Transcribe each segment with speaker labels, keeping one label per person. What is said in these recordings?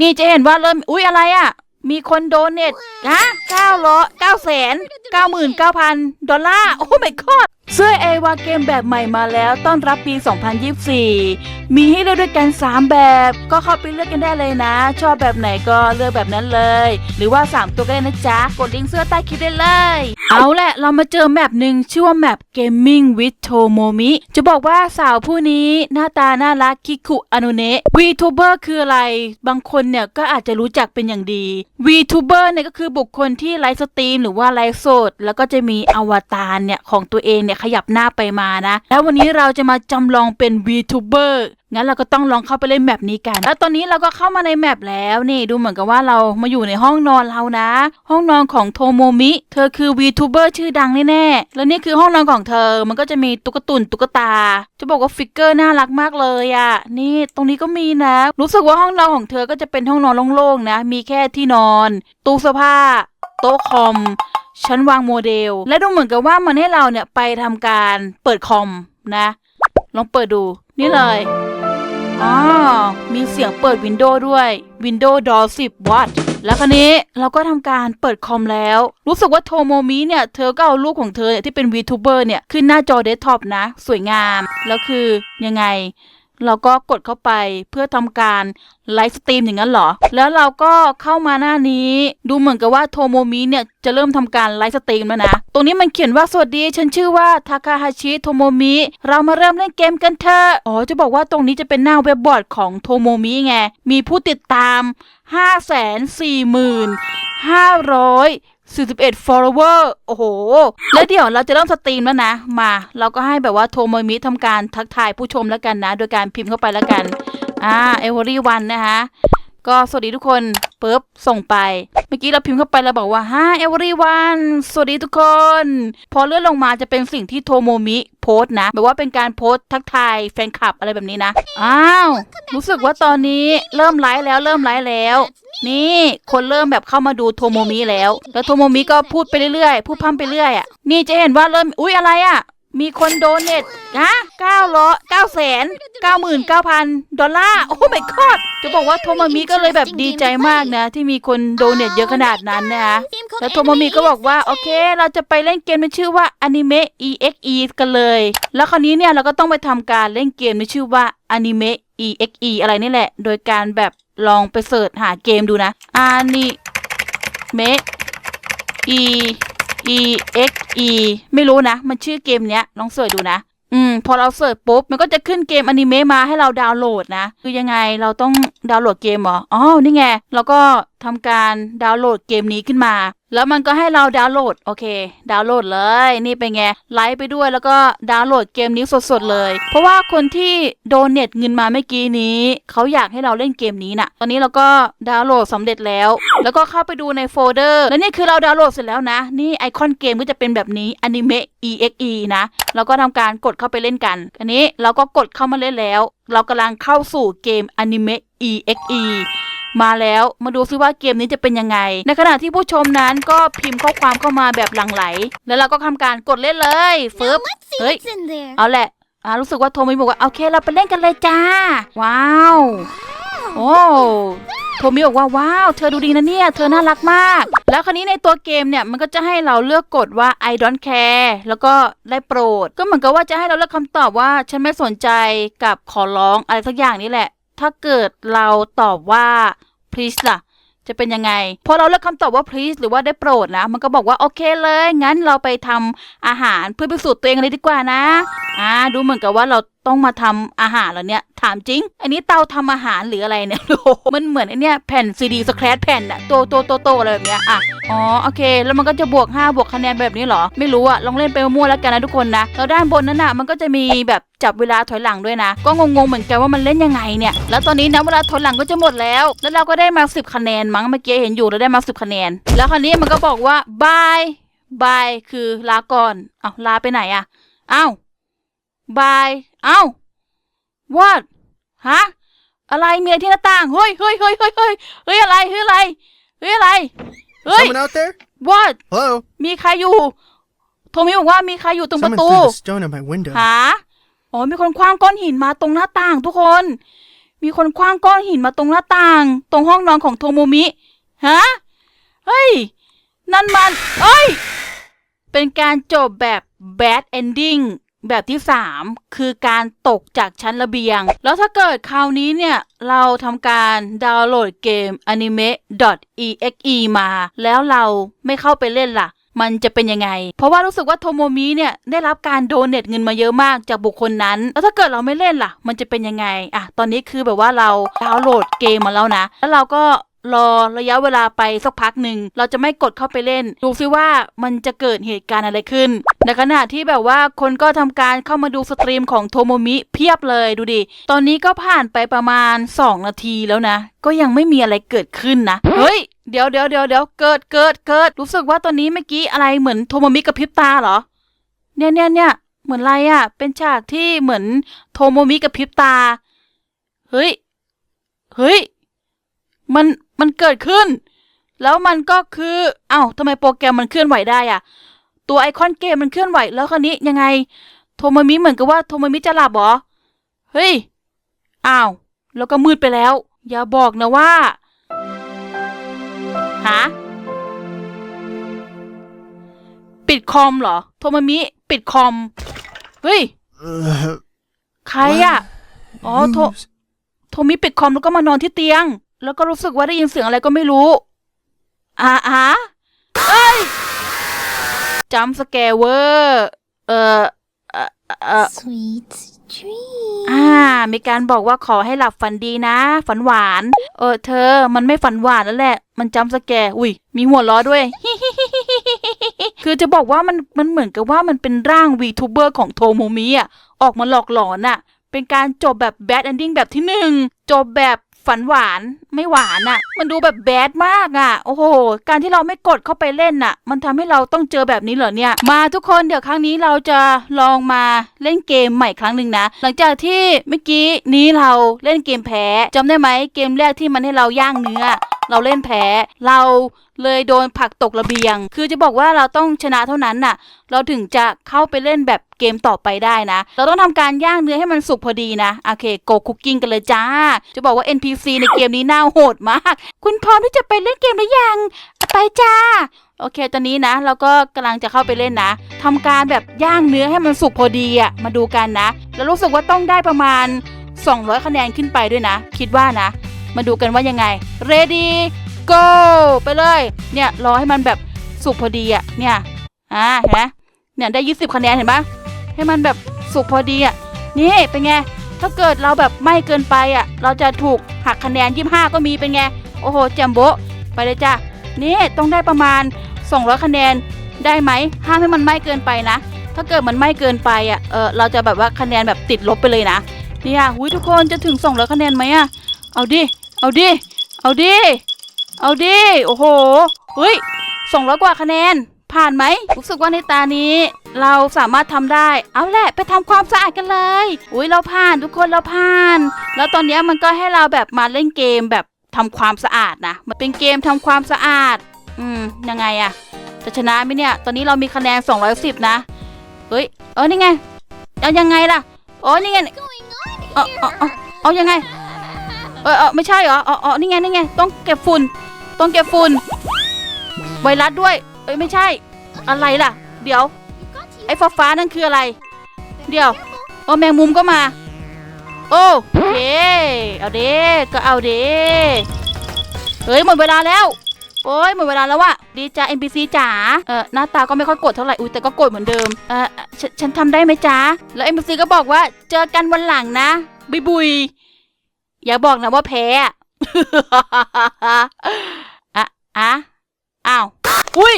Speaker 1: นี่จะเห็นว่าเริ่มอุ๊ยอะไรอะ่ะ มีคนโดเนทฮะเก้าร้อยเก้าแสนเก้าหมื่นเก้าพันดอลลาร์ โอ้ my god เสื้อเอวาเกมแบบใหม่มาแล้วต้อนรับปี 2024 มีให้เลือกด้วยกัน 3 แบบ ก็เข้าไปเลือกกันได้เลยนะ ชอบแบบไหนก็เลือกแบบนั้นเลย หรือว่า 3 ตัวก็ได้นะจ๊ะ กดลิงก์เสื้อใต้คลิปได้เลย เอาแหละเรามาเจอแมปหนึ่งชื่อว่าแมป Gaming with Tomomi จะบอกว่าสาวผู้นี้หน้าตาน่ารักคิคุอานุเนะ VTuber คืออะไร บางคนเนี่ยก็อาจจะรู้จักเป็นอย่างดี VTuber เนี่ยก็คือบุคคลที่ไลฟ์สตรีมหรือว่าไลฟ์สดแล้วก็จะมีอวตารเนี่ยของตัวเองเนี่ยขยับหน้าไปมานะ แล้ววันนี้เราจะมาจำลองเป็น VTuber งั้นเราก็ต้องลองเข้าไปเล่นแมปนี้กัน แล้วตอนนี้เราก็เข้ามาในแมปแล้วนี่ดูเหมือนกับว่าเรามาอยู่ในห้องนอนเรานะ ห้องนอนของโทโมมิ เธอคือ VTuber ชื่อดังแน่ๆ แล้วนี่คือห้องนอนของเธอ มันก็จะมีตุ๊กตุนตุ๊กตา จะบอกว่าฟิกเกอร์น่ารักมากเลยอะ่ะ นี่ตรงนี้ก็มีนะ รู้สึกว่าห้องนอนของเธอก็จะเป็นห้องนอนโล่งๆนะ มีแค่ที่นอน ตู้เสื้อผ้า โต๊ะคอม ชั้นวางโมเดล และดูเหมือนกับว่ามันให้เราเนี่ยไปทำการเปิดคอมนะ ลองเปิดดู นี่เลยอ๋อมีเสียงเปิดวินโดว์ด้วย Windows DOOR 10วัตต์แล้วคันนี้เราก็ทำการเปิดคอมแล้ว รู้สึกว่าโทโมมิเนี่ย เธอก็เอารูปของเธอเนี่ยที่เป็น VTuber เนี่ย ขึ้นหน้าจอเดสก์ท็อปนะ สวยงาม แล้วคือยังไง เราก็กดเข้าไปเพื่อทำการไลฟ์สตรีมอย่างนั้นเหรอ แล้วเราก็เข้ามาหน้านี้ ดูเหมือนกับว่าโทโมมิเนี่ยจะเริ่มทำการไลฟ์สตรีมแล้วนะ ตรงนี้มันเขียนว่าสวัสดี ฉันชื่อว่าทาคาฮาชิโทโมมิ เรามาเริ่มเล่นเกมกันเถอะ อ๋อ จะบอกว่าตรงนี้จะเป็นหน้าเว็บบอร์ดของโทโมมิไง มีผู้ติดตาม 5 4 0 5 41 follower โอ้โห แล้วเดี๋ยวเราจะเริ่มสตรีมแล้วนะ มา เราก็ให้แบบว่าโทโมมิทำการทักทายผู้ชมแล้วกันนะ โดยการพิมพ์เข้าไปแล้วกัน อ่าเอวอรี่วันนะคะ ก็สวัสดีทุกคนปุ๊บส่งไป เมื่อกี้เราพิมพ์เข้าไปแล้วบอกว่า Hi everyone สวัสดีทุกคน พอเลื่อนลงมาจะเป็นสิ่งที่โทโมมิโพสนะ แบบว่าเป็นการโพสทักทายแฟนคลับอะไรแบบนี้นะ อ้าว รู้สึกว่าตอนนี้เริ่มไลฟ์แล้วเริ่มไลฟ์แล้ว นี่คนเริ่มแบบเข้ามาดูโทโมมิแล้ว แล้วโทโมมิก็พูดไปเรื่อยๆ พูดพร่ำไปเรื่อยอะ นี่จะเห็นว่าเริ่ม อุ๊ยอะไรอะ มีคนโดเนทฮะเก้าร้อยเก้าแสนเก้าหมื่นเก้าพันดอลลาร์ โอ้ my god จะบอกว่าโทโมมิก็เลยแบบดีใจมากนะ ที่มีคนโดเนทเยอะขนาดนั้นนะคะ แล้วโทโมมิก็บอกว่า โอเค เราจะไปเล่นเกมในชื่อว่า Anime EXE กันเลย แล้วคราวนี้เนี่ยเราก็ต้องไปทำการเล่นเกมในชื่อว่า Anime EXE อะไรนี่แหละ โดยการแบบ ลองไปเสิร์ชหาเกมดูนะ Anime E E X E ไม่รู้นะ มันชื่อเกมเนี้ยลองเสิร์ชดูนะ อืม พอเราเสิร์ชปุ๊บ มันก็จะขึ้นเกมอนิเมะมาให้เราดาวน์โหลดนะ คือยังไงเราต้องดาวน์โหลดเกมเหรอ อ๋อ นี่ไงเราก็ทำการดาวน์โหลดเกมนี้ขึ้นมา แล้วมันก็ให้เราดาวน์โหลด โอเค ดาวน์โหลดเลย นี่เป็นไง ไลฟ์ไปด้วยแล้วก็ดาวน์โหลดเกมนี้สดๆเลย เพราะว่าคนที่โดเนทเงินมาเมื่อกี้นี้ เขาอยากให้เราเล่นเกมนี้น่ะ ตอนนี้เราก็ดาวน์โหลดสำเร็จแล้ว แล้วก็เข้าไปดูในโฟลเดอร์ แล้วนี่คือเราดาวน์โหลดเสร็จแล้วนะ นี่ไอคอนเกมก็จะเป็นแบบนี้ Anime EXE นะเราก็ทำการกดเข้าไปเล่นกัน อันนี้เราก็กดเข้ามาเล่นแล้ว เรากำลังเข้าสู่เกม Anime EXE มาแล้วมาดูซิว่าเกมนี้จะเป็นยังไง ในขณะที่ผู้ชมนั้นก็พิมพ์ข้อความเข้ามาแบบหลั่งไหล แล้วเราก็ทำการกดเล่นเลยฟึบ
Speaker 2: See
Speaker 1: Hey.
Speaker 2: what's in there.
Speaker 1: เอาแหละอ่ารู้สึกว่าโทมิบอกว่าโอเคเราไปเล่นกันเลยจ้า ว้าวโอ้โทมิบอกว่าว้าวเธอดูดีนะเนี่ย เธอน่ารักมาก แล้วคราวนี้ในตัวเกมเนี่ยมันก็จะให้เราเลือกกดว่า I don't care แล้วก็ได้โปรด ก็เหมือนกับว่าจะให้เราเลือกคำตอบว่าฉันไม่สนใจกับขอร้องอะไรสักอย่างนี่แหละ ถ้าเกิดเราตอบว่า please ล่ะ จะเป็นยังไง พอเราเลือกคำตอบว่า please หรือว่าได้โปรดนะ มันก็บอกว่าโอเคเลย งั้นเราไปทำอาหารเพื่อพิสูจน์ตัวเองเลยดีกว่านะ อ่า ดูเหมือนกับว่าเรา ต้องมาทำอาหารแล้วเนี่ย ถามจริง อันนี้เตาทำอาหารหรืออะไรเนี่ยโอ้โหมันเหมือนไอเนี่ยแผ่นซีดีสแครปแผ่นอะโตโตโตโตอะไรแบบเนี้ยอะอ๋อโอเค แล้วมันก็จะบวก 5 บวกคะแนนแบบนี้เหรอ ไม่รู้อะลองเล่นไปมั่วๆแล้วกันนะทุกคนนะแล้วด้านบนนั้นอะมันก็จะมีแบบจับเวลาถอยหลังด้วยนะ ก็งงๆเหมือนกันว่ามันเล่นยังไงเนี่ย แล้วตอนนี้นะเวลาถอยหลังก็จะหมดแล้ว แล้วเราก็ได้มา 10 คะแนนมั้งเมื่อกี้เห็นอยู่เราได้มา 10 คะแนน แล้วคราวนี้มันก็บอกว่าบายบายคือลาก่อนเอ้าลาไปไหนอะเอ้าบาย เอ้า what ฮะ อะไรมีอะไรที่หน้าต่าง เฮ้ยเฮ้ยเฮ้ยเฮ้ยเฮ้ยเฮ้ยอะไรเฮ้ยอะไรเฮ้ยอะไรเฮ้ย
Speaker 3: Someone out there?
Speaker 1: what
Speaker 3: Hello?
Speaker 1: มีใครอยู่ โทมิบอกว่ามีใครอยู่ตรงประ
Speaker 3: Someone
Speaker 1: ตู
Speaker 3: threw the stone at my window.
Speaker 1: หาอ๋อมีคนคว้างก้อนหินมาตรงหน้าต่างทุกคน มีคนคว้างก้อนหินมาตรงหน้าต่าง ตรงห้องนอนของโทโมมิ ฮะ เฮ้ย นั่นมัน เอ้ย เป็นการจบแบบ bad ending แบบที่ 3 คือการตกจากชั้นระเบียง แล้วถ้าเกิดคราวนี้เนี่ย เราทำการดาวน์โหลดเกม anime.exe มา แล้วเราไม่เข้าไปเล่นล่ะ มันจะเป็นยังไง เพราะว่ารู้สึกว่าโทโมมิเนี่ย ได้รับการโดเนทเงินมาเยอะมากจากบุคคลนั้น แล้วถ้าเกิดเราไม่เล่นล่ะ มันจะเป็นยังไง อะ ตอนนี้คือแบบว่าเราดาวน์โหลดเกมมาแล้วนะ แล้วเราก็ รอระยะเวลาไปสักพักหนึ่ง เราจะไม่กดเข้าไปเล่น ดูซิว่ามันจะเกิดเหตุการณ์อะไรขึ้น ในขณะที่แบบว่าคนก็ทำการเข้ามาดูสตรีมของโทโมมิเพียบเลยดูดิ ตอนนี้ก็ผ่านไปประมาณ 2 นาทีแล้วนะ ก็ยังไม่มีอะไรเกิดขึ้นนะ เฮ้ย เดี๋ยวเดี๋ยวเดี๋ยวเดี๋ยวเกิดเกิดเกิด รู้สึกว่าตอนนี้เมื่อกี้อะไรเหมือนโทโมมิกระพริบตาเหรอ เนี่ยเนี่ยเนี่ยเหมือนอะไรอะ่ะ เป็นฉากที่เหมือนโทโมมิกระพริบตา เฮ้ย เฮ้ย มันมันเกิดขึ้น แล้วมันก็คือเอ้าทำไมโปรแกรมมันเคลื่อนไหวได้อะตัวไอคอนเกมมันเคลื่อนไหว แล้วคราวนี้ยังไง โทโมมิเหมือนกับว่าโทโมมิจะหลับเหรอ เฮ้ยอ้าว แล้วก็มืดไปแล้ว อย่าบอกนะว่าฮะปิดคอมเหรอ โทโมมิ ปิดคอม เฮ้ย
Speaker 2: Uh,
Speaker 1: ใครอะอ๋อโท
Speaker 2: who's-
Speaker 1: โทมิปิดคอมแล้วก็มานอนที่เตียง แล้วก็รู้สึกว่าได้ยินเสียงอะไรก็ไม่รู้อ่าฮะเอ้ยจัมสแกเวอร์เอ่อเอ่อเอ่อ
Speaker 3: Sweet dreams.
Speaker 1: อ่า มีการบอกว่าขอให้หลับฝันดีนะ ฝันหวาน เออ เธอ มันไม่ฝันหวานแล้วแหละ มันจำสแกร์อุ้ย มีหัวล้อด้วย คือจะบอกว่ามัน มันเหมือนกับว่ามันเป็นร่าง VTuber ของโทโมมิอะ ออกมาหลอกหลอนอะ เป็นการจบแบบ bad ending แบบที่หนึ่ง จบแบบ ฝันหวานไม่หวานอะ มันดูแบบแบดมากอะ โอ้โห การที่เราไม่กดเข้าไปเล่นน่ะ มันทำให้เราต้องเจอแบบนี้เหรอเนี่ย มาทุกคนเดี๋ยวครั้งนี้เราจะลองมาเล่นเกมใหม่ครั้งหนึ่งนะ หลังจากที่เมื่อกี้นี้เราเล่นเกมแพ้จำได้ไหมเกมแรกที่มันให้เราย่างเนื้อ เราเล่นแพ้ เราเลยโดนผักตกระเบียง คือจะบอกว่าเราต้องชนะเท่านั้นน่ะ เราถึงจะเข้าไปเล่นแบบเกมต่อไปได้นะ เราต้องทำการย่างเนื้อให้มันสุกพอดีนะ โอเค โกคุกกิ้งกันเลยจ้า จะบอกว่า NPC ในเกมนี้น่าโหดมาก คุณพร้อมที่จะไปเล่นเกมหรือยัง ไปจ้า โอเค ตอนนี้นะ เราก็กำลังจะเข้าไปเล่นนะทำการแบบย่างเนื้อให้มันสุกพอดีอะมาดูกันนะ แล้วรู้สึกว่าต้องได้ประมาณ 200 คะแนนขึ้นไปด้วยนะ คิดว่านะ มาดูกันว่ายังไง ready go ไปเลย เนี่ยรอให้มันแบบสุกพอดีอะเนี่ย อ่าเห็นไหมเนี่ยได้20คะแนนเห็นปะให้มันแบบสุกพอดีอะนี่เป็นไง ถ้าเกิดเราแบบไม่เกินไปอะเราจะถูกหักคะแนน25ก็มีเป็นไง โอ้โหแจมโบไปเลยจ้ะ นี่ต้องได้ประมาณ200คะแนนได้ไหม ห้ามให้มันไม่เกินไปนะ ถ้าเกิดมันไม่เกินไปอะ เออเราจะแบบว่าคะแนนแบบติดลบไปเลยนะ เนี่ยหุยทุกคนจะถึง200คะแนนไหมอะ เอาดิ เอาดิ เอาดิ เอาดิ โอ้โหเฮ้ย200กว่าคะแนน ผ่านไหมรู้สึกว่าในตานี้ เราสามารถทำได้ เอาแหละไปทำความสะอาดกันเลย อุ้ยเราผ่านทุกคนเราผ่าน แล้วตอนนี้มันก็ให้เราแบบมาเล่นเกมแบบทำความสะอาดนะ มันเป็นเกมทำความสะอาด อืม ยังไงอะจะชนะไหมเนี่ย ตอนนี้เรามีคะแนน 210 นะ เฮ้ย เออนี่ไง เอายังไงล่ะ โอ้นี่ไง เอาเอาเอาเอายังไง เออเออไม่ใช่เหรออ๋ออ๋อนี่ไงนี่ไงต้องเก็บฝุ่นต้องเก็บฝุ่นไวรัสด้วย เอ้ยไม่ใช่ อะไรล่ะ เดี๋ยว ไอ้ฟ้าฟ้านั่นคืออะไร เดี๋ยวโอ้แมงมุมก็มา โอ้เคเอาเด้ก็เอาเด้เฮ้ยหมดเวลาแล้ว โอ้ยหมดเวลาแล้ววะดีจ้า NPC จ๋าเออหน้าตาก็ไม่ค่อยโกรธเท่าไหร่อุ้ยแต่ก็โกรธเหมือนเดิมเออฉ,ฉันทำได้ไหมจ๊ะแล้ว NPC ก็บอกว่าเจอกันวันหลังนะบุยบุย อย่าบอกนะว่าแพ้อะอะอะอ้าว อุ้ย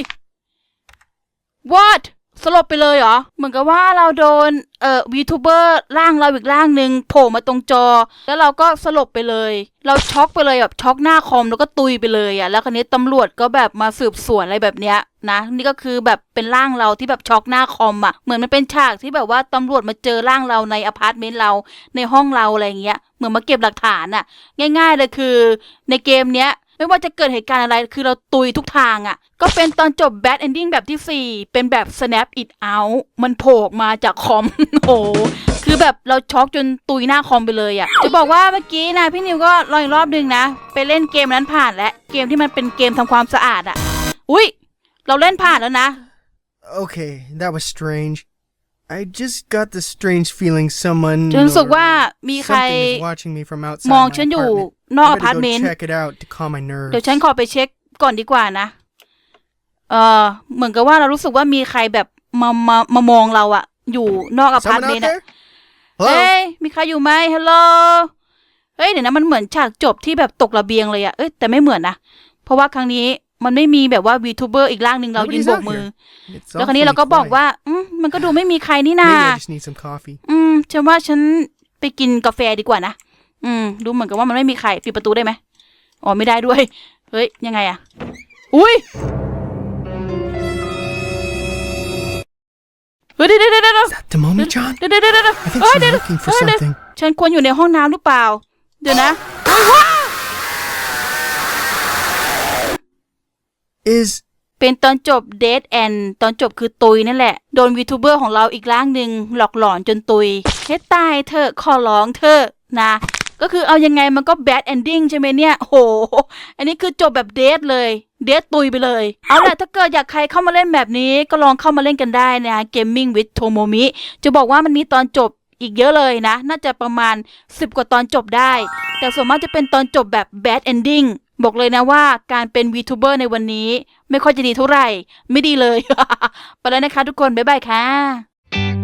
Speaker 1: what สลบไปเลยเหรอ เหมือนกับว่าเราโดนเอ่อวีทูเบอร์ร่างเราอีกร่างหนึ่งโผล่มาตรงจอ แล้วเราก็สลบไปเลย เราช็อกไปเลยแบบช็อกหน้าคอมแล้วก็ตุยไปเลยอะ่ะแล้วคราวนี้ตำรวจก็แบบมาสืบสวนอะไรแบบเนี้ยนะ นี่ก็คือแบบเป็นร่างเราที่แบบช็อกหน้าคอมอะ่ะเหมือนมันเป็นฉากที่แบบว่าตำรวจมาเจอร่างเราในอพาร์ตเมนต์เราในห้องเราอะไรอย่างเงี้ยเหมือนมาเก็บหลักฐานอะ่ะ ง่าย ๆ เลยคือ ในเกมเนี้ยไม่ว่าจะเกิดเหตุการณ์อะไรคือเราตุยทุกทางอะ่ะ ก็เป็นตอนจบ bad ending แบบที่ 4 เป็นแบบ snap it out มันโผล่ออกมาจากคอมโอ้โหคือคือแบบเราช็อกจนตุยหน้าคอมไปเลยอะจะบอกว่าเมื่อกี้นะพี่นิวก็ลองอีกรอบหนึ่งนะ ไปเล่นเกมนั้นผ่านแล้ว เกมที่มันเป็นเกมทำความสะอาดอะอุ้ยเราเล่นผ่านแล้วนะ
Speaker 2: Okay, that was strange. I just got the strange feeling someone
Speaker 1: ฉันรู้สึกว่า
Speaker 2: or
Speaker 1: มีใคร
Speaker 2: something is watching me from outside
Speaker 1: มอง
Speaker 2: my
Speaker 1: ฉันอยู่
Speaker 2: apartment.
Speaker 1: นอก
Speaker 2: I
Speaker 1: อ
Speaker 2: better
Speaker 1: พาร์ต
Speaker 2: go
Speaker 1: เมนต์
Speaker 2: check it out to calm my nerves.
Speaker 1: เดี๋ยวฉันขอไปเช็คก่อนดีกว่านะ เออเหมือนกับว่าเรารู้สึกว่ามีใครแบบมามามามองเราอะอยู่นอกอพาร์ต
Speaker 2: Someone
Speaker 1: เม
Speaker 2: out
Speaker 1: นต์อะ
Speaker 2: there? Hello?
Speaker 1: เฮ้ยมีใครอยู่ไหมฮัลโหล เฮ้ย เดี๋ยวนะ มันเหมือนฉากจบที่แบบตกระเบียงเลยอะเอ้ย แต่ไม่เหมือนนะ เพราะว่าครั้งนี้มันไม่มีแบบว่าวีทูเบอร์อีกร่างหนึ่งเรายืน
Speaker 2: Nobody's
Speaker 1: โบก
Speaker 2: out
Speaker 1: มือ
Speaker 2: here. It's
Speaker 1: แล้วครั้นี้เราก็
Speaker 2: awfully
Speaker 1: บอก
Speaker 2: quiet.
Speaker 1: ว่า อืมมันก็ดูไม่มีใครนี่นา
Speaker 2: Maybe I just need some coffee.
Speaker 1: อืม ฉันว่าฉันไปกินกาแฟดีกว่านะ อืม ดูเหมือนกับว่ามันไม่มีใคร ปิดประตูได้ไหม อ๋อ ไม่ได้ด้วย เฮ้ย ยังไงอะ อุ้ย เฮ้ยเดี๋ยวเดี๋ยวเดี๋ยวเดี๋ยว
Speaker 2: Is that Tomomi John?
Speaker 1: เดี๋ยวเดี๋ยวเดี๋ยวเดี๋ยว
Speaker 2: I think
Speaker 1: เอ้ย
Speaker 2: she's
Speaker 1: เดี๋ยว
Speaker 2: looking for
Speaker 1: เอ้ยเดี๋ยว
Speaker 2: something.
Speaker 1: ฉันควรอยู่ในห้องน้ำหรือเปล่า เดี๋ยวนะ
Speaker 2: Is
Speaker 1: เป็นตอนจบเดทแอนตอนจบคือตุยนั่นแหละ โดนวีทูเบอร์ของเราอีกร่างหนึ่งหลอกหลอนจนตุยเฮ็ดตายเธอะขอร้องเธอะนะ ก็คือเอายังไงมันก็แบดเอนดิ้งใช่ไหมเนี่ยโห อันนี้คือจบแบบเดทเลย เดทตุยไปเลย เอาล่ะถ้าเกิดอยากใครเข้ามาเล่นแบบนี้ก็ลองเข้ามาเล่นกันได้นะ Gaming with Tomomi จะบอกว่ามันมีตอนจบอีกเยอะเลยนะ น่าจะประมาณ 10 กว่าตอนจบได้ แต่ส่วนมากจะเป็นตอนจบแบบ bad ending บอกเลยนะว่าการเป็น VTuber ในวันนี้ ไม่ค่อยจะดีเท่าไหร่ ไม่ดีเลย ไปแล้วนะคะทุกคน บ๊ายบายค่ะ